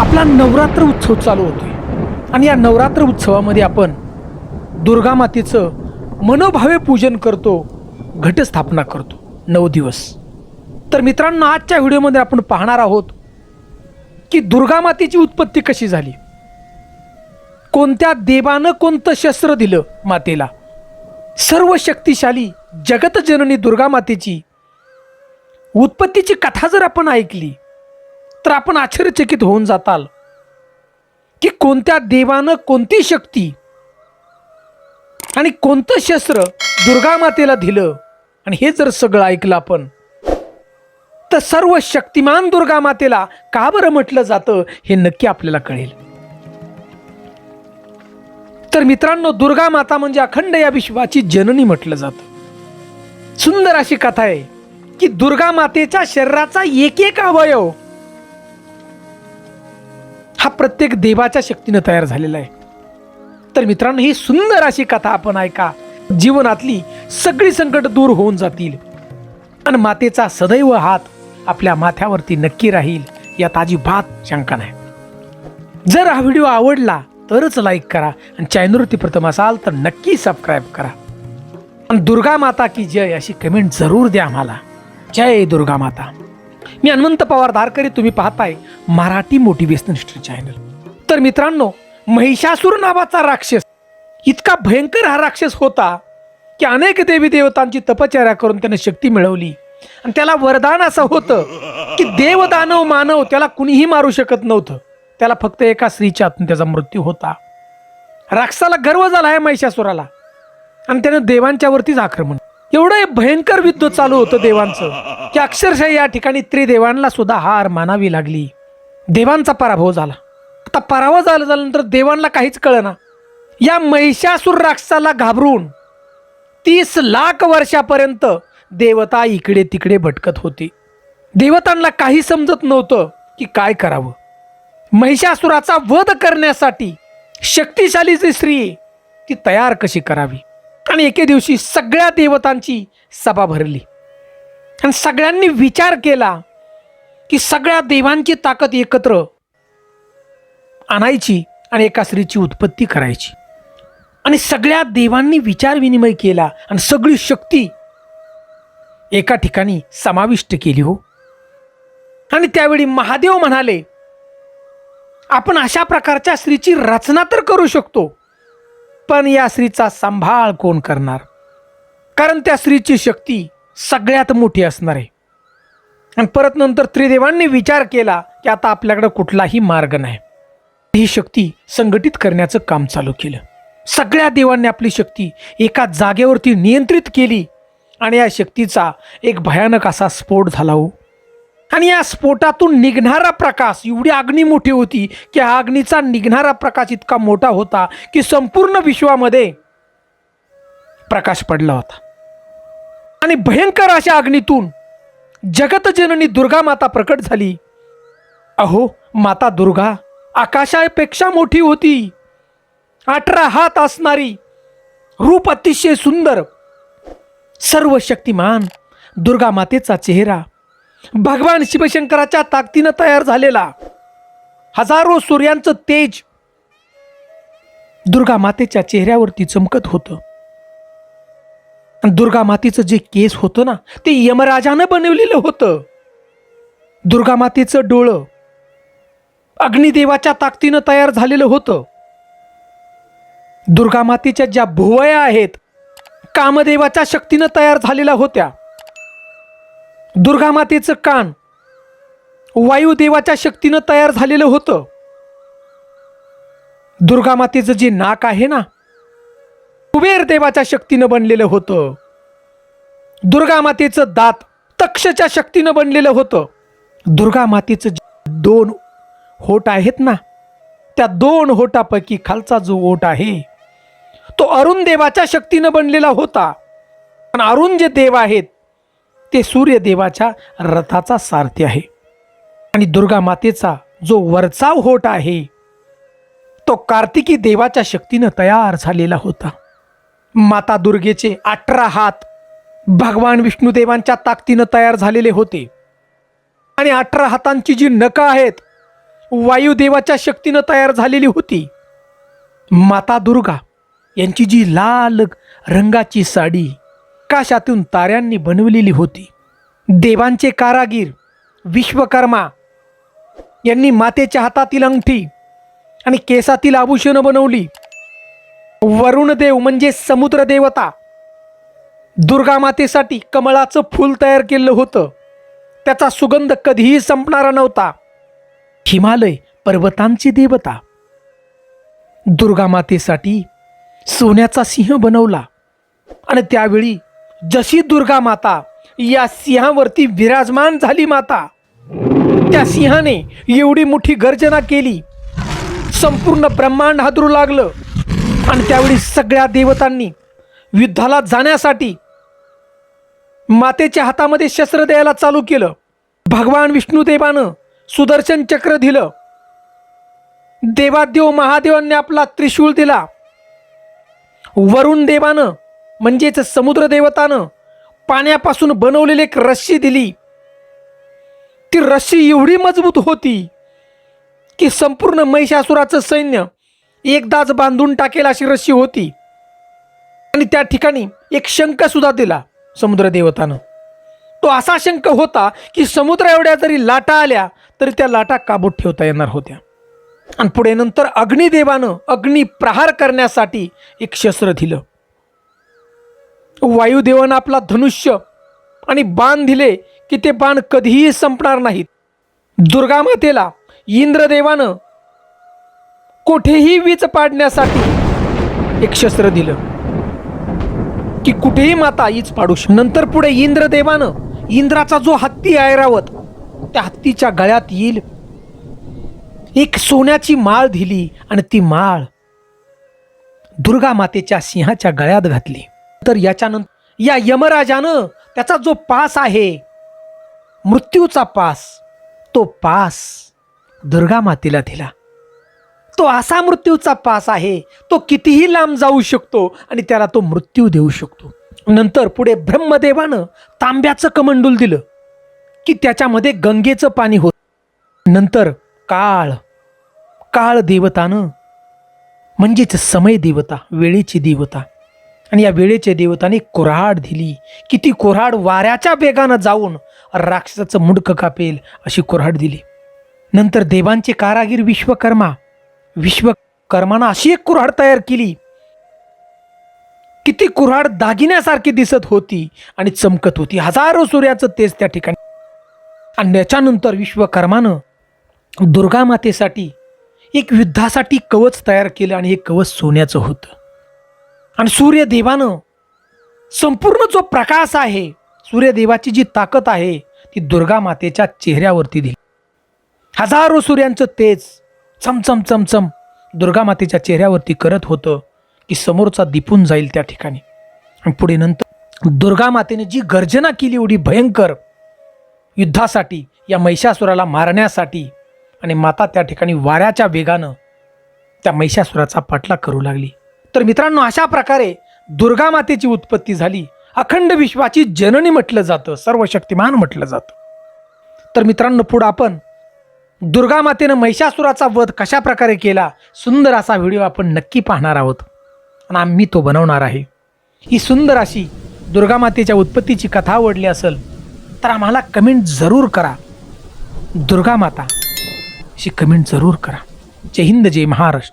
आपला नवरात्र उत्सव चालू होतोय. आणि या नवरात्र उत्सवामध्ये आपण दुर्गा मातेचं मनोभावे पूजन करतो घटस्थापना करतो. नऊ दिवस. तर मित्रांनो आजच्या व्हिडिओमध्ये आपण पाहणार आहोत की दुर्गा मातेची उत्पत्ती कशी झाली? कोणत्या देवानं कोणतं शस्त्र दिलं मातेला? सर्व शक्तिशाली जगतजननी दुर्गा मातेची उत्पत्तीची कथा जर आपण ऐकली तर आपण आश्चर्यचकित होऊन जाताल की कोणत्या देवानं कोणती शक्ती आणि कोणतं शस्त्र दुर्गा मातेला दिलं? आणि हे जर सगळं ऐकलं आपण तर सर्व शक्तिमान दुर्गा मातेला का बरं म्हटलं जातं हे नक्की आपल्याला कळेल. तर मित्रांनो दुर्गा माता म्हणजे अखंड या विश्वाची जननी म्हटलं जातं. सुंदर अशी कथा आहे की दुर्गा मातेच्या शरीराचा एक एक अवयव हा प्रत्येक देवाच्या शक्तीनं तयार झालेला आहे. तर मित्रांनो ही सुंदर अशी कथा आपण ऐका. जीवनातली सगळी संकट दूर होऊन जातील. आणि मातेचा सदैव हात आपल्या माथ्यावरती नक्की राहील यात अजिबात शंका नाही. जर हा व्हिडिओ आवडला तरच लाईक करा आणि चॅनलवरती प्रथम असाल तर नक्की सबस्क्राईब करा. आणि दुर्गा माता की जय अशी कमेंट जरूर द्या आम्हाला. जय दुर्गा माता. मी हनुमंत पवार धारकरी तुम्ही पाहताय मराठी मोटिवेशनल चॅनल तर मित्रांनो महिषासूर नावाचा राक्षस इतका भयंकर हा राक्षस होता की अनेक देवी देवतांची तपचर्या करून त्याने शक्ती मिळवली. आणि त्याला वरदान असं होतं की देव दानव मानव त्याला कुणीही मारू शकत नव्हतं. त्याला फक्त एका स्त्रीच्या हातून त्याचा मृत्यू होता. राक्षसाला गर्व झाला आहे महिषासुराला. आणि त्यानं देवांच्यावरतीच आक्रमण एवढं भयंकर युद्ध चालू होतं देवांचं. की अक्षरशः या ठिकाणी त्रिदेवांना सुद्धा हार मानावी लागली. देवांचा पराभव झाला. आता पराभव झाला झाल्यानंतर देवांना काहीच कळना. या महिषासूर राक्षसाला घाबरून तीस लाख वर्षापर्यंत देवता इकडे तिकडे भटकत होती. देवतांना काही समजत नव्हतं की काय करावं. महिषासुराचा वध करण्यासाठी शक्तिशाली जी स्त्री आहे, ती तयार कशी करावी? आणि एके दिवशी सगळ्या देवतांची सभा भरली. आणि सगळ्यांनी विचार केला की सगळ्या देवांची ताकद एकत्र आणायची आणि एका स्त्रीची उत्पत्ती करायची. आणि सगळ्या देवांनी विचार विनिमय केला आणि सगळी शक्ती एका ठिकाणी समाविष्ट केली हो. आणि त्यावेळी महादेव म्हणाले आपण अशा प्रकारच्या स्त्रीची रचना तर करू शकतो पण या स्त्रीचा सांभाळ कोण करणार? कारण त्या स्त्रीची शक्ती सगळ्यात मोठी असणार आहे. आणि परत नंतर त्रिदेवांनी विचार केला की आता आपल्याकडे कुठलाही मार्ग नाही. ही शक्ती संघटित करण्याचं काम चालू केलं. सगळ्या देवांनी आपली शक्ती एका जागेवरती नियंत्रित केली. आणि या शक्तीचा एक भयानक असा स्फोट झाला हो. आणि या स्फोटातून निघणारा प्रकाश एवढी अग्नी मोठी होती की हा अग्नीचा निघणारा प्रकाश इतका मोठा होता की संपूर्ण विश्वामध्ये प्रकाश पडला होता. आणि भयंकर अशा अग्नीतून जगतजननी दुर्गा माता प्रकट झाली. अहो माता दुर्गा आकाशापेक्षा मोठी होती. अठरा हात असणारी रूप अतिशय सुंदर सर्व शक्तिमान दुर्गा मातेचा चेहरा भगवान शिवशंकराच्या ताकदीनं तयार झालेला हजारो सूर्यांचं तेज दुर्गा मातेच्या चेहऱ्यावरती चमकत होतं. दुर्गा मातेचं जे केस होतं ना ते यमराजानं बनवलेलं होतं. दुर्गा मातेचं डोळं अग्निदेवाच्या ताकदीनं तयार झालेलं होतं. दुर्गा मातेच्या ज्या भुवया आहेत कामदेवाच्या शक्तीनं तयार झालेल्या होत्या. दुर्गामातेचं कान वायुदेवाच्या शक्तीनं तयार झालेलं होतं. दुर्गामातेचं जे नाक आहे ना कुबेर देवाच्या शक्तीनं बनलेलं होतं. दुर्गामातेचं दात तक्षच्या शक्तीनं बनलेलं होतं. दुर्गामातेचं जे दोन होट आहेत ना त्या दोन होटापैकी खालचा जो ओट आहे तो अरुण देवाच्या शक्तीनं बनलेला होता. पण अरुण जे देव आहेत ते सूर्यदेवाच्या रथाचा सारथी आहे. आणि दुर्गा मातेचा जो वरचा होट आहे तो कार्तिकी देवाच्या शक्तीनं तयार झालेला होता. माता दुर्गेचे अठरा हात भगवान विष्णुदेवांच्या ताकदीनं तयार झालेले होते. आणि अठरा हातांची जी नखं आहेत वायुदेवाच्या शक्तीनं तयार झालेली होती. माता दुर्गा यांची जी लाल रंगाची साडी आकाशातून ताऱ्यांनी बनवलेली होती. देवांचे कारागीर विश्वकर्मा यांनी मातेच्या हातातील अंगठी आणि केसातील आभूषणं बनवली. वरुणदेव म्हणजे समुद्र देवता दुर्गा मातेसाठी कमळाचं फूल तयार केलं होतं. त्याचा सुगंध कधीही संपणारा नव्हता. हिमालय पर्वतांची देवता. दुर्गा मातेसाठी सोन्याचा सिंह बनवला आणि त्यावेळी जशी दुर्गा माता या सिंहावरती विराजमान झाली माता त्या सिंहाने एवढी मोठी गर्जना केली. संपूर्ण ब्रह्मांड हादरू लागलं. आणि त्यावेळी सगळ्या देवतांनी युद्धाला जाण्यासाठी मातेच्या हातामध्ये शस्त्र द्यायला चालू केलं. भगवान विष्णुदेवानं सुदर्शन चक्र दिलं. देवादेव महादेवांनी आपला त्रिशूळ दिला. वरुण देवानं म्हणजेच समुद्रदेवतानं पाण्यापासून बनवलेली एक रस्सी दिली. ती रस्सी एवढी मजबूत होती की संपूर्ण महिषासुराचं सैन्य एकदाच बांधून टाकेल अशी रस्सी होती. आणि त्या ठिकाणी एक शंख सुद्धा दिला समुद्रदेवतानं. तो असा शंख होता की समुद्र एवढ्या जरी लाटा आल्या तरी त्या लाटा काबूत ठेवता येणार होत्या. आणि पुढे नंतर अग्निदेवानं अग्नी प्रहार करण्यासाठी एक शस्त्र दिलं. वायुदेवानं आपला धनुष्य आणि बाण दिले की ते बाण कधीही संपणार नाहीत. दुर्गा मातेला इंद्रदेवानं कुठेही वीज पाडण्यासाठी एक शस्त्र दिलं की कुठेही माता ईच पाडू शक नंतर पुढे इंद्रदेवानं इंद्राचा जो हत्ती आहे त्या हत्तीच्या गळ्यात येईल. एक सोन्याची माळ दिली आणि ती माळ दुर्गा मातेच्या सिंहाच्या गळ्यात घातली. तर याच्यानंतर या यमराजानं त्याचा जो पास आहे मृत्यूचा पास तो पास दुर्गा मातेला दिला. तो असा मृत्यूचा पास आहे तो कितीही लांब जाऊ शकतो आणि त्याला तो मृत्यू देऊ शकतो. नंतर पुढे ब्रह्मदेवानं तांब्याचं कमंडूल दिलं की त्याच्यामध्ये गंगेचं पाणी होत. नंतर काळ काळ देवतानं म्हणजेच समय देवता वेळेची देवता आणि या वेळेच्या देवताने कोऱ्हाड दिली. की ती कोऱ्हाड वाऱ्याच्या वेगानं जाऊन राक्षसाचं मुडकं कापेल अशी कोऱ्हाड दिली. नंतर देवांचे कारागीर विश्वकर्मा विश्वकर्मानं अशी एक कुऱ्हाड तयार केली. किती कुऱ्हाड दागिन्यासारखी दिसत होती आणि चमकत होती. हजारो सूर्याचं तेज त्या ठिकाणी. आणि त्याच्यानंतर विश्वकर्मानं दुर्गा मातेसाठी एक युद्धासाठी कवच तयार केलं आणि हे कवच सोन्याचं होतं. आणि सूर्यदेवानं संपूर्ण जो प्रकाश आहे सूर्यदेवाची जी ताकद आहे ती दुर्गा मातेच्या चेहऱ्यावरती दिली. हजारो सूर्यांचं तेज चमचम चमचम दुर्गा मातेच्या चेहऱ्यावरती करत होतं की समोरचा दिपून जाईल त्या ठिकाणी. आणि पुढे नंतर दुर्गा मातेने जी गर्जना केली एवढी भयंकर युद्धासाठी या महिषासुराला मारण्यासाठी आणि माता त्या ठिकाणी वाऱ्याच्या वेगानं त्या महिषासुराचा पाठलाग करू लागली. तर मित्रांनो अशा प्रकारे दुर्गा मातेची उत्पत्ती झाली. अखंड विश्वाची जननी म्हटलं जातं सर्वशक्तिमान म्हटलं जातं. तर मित्रांनो पुढं आपण दुर्गा मातेनं महिषासुराचा वध कशा प्रकारे केला सुंदर असा व्हिडिओ आपण नक्की पाहणार आहोत. आणि आम्ही तो बनवणार आहे. ही सुंदर अशी दुर्गा मातेच्या उत्पत्तीची कथा आवडली असेल तर आम्हाला कमेंट जरूर करा. दुर्गा माता अशी कमेंट जरूर करा. जय हिंद जय महाराष्ट्र.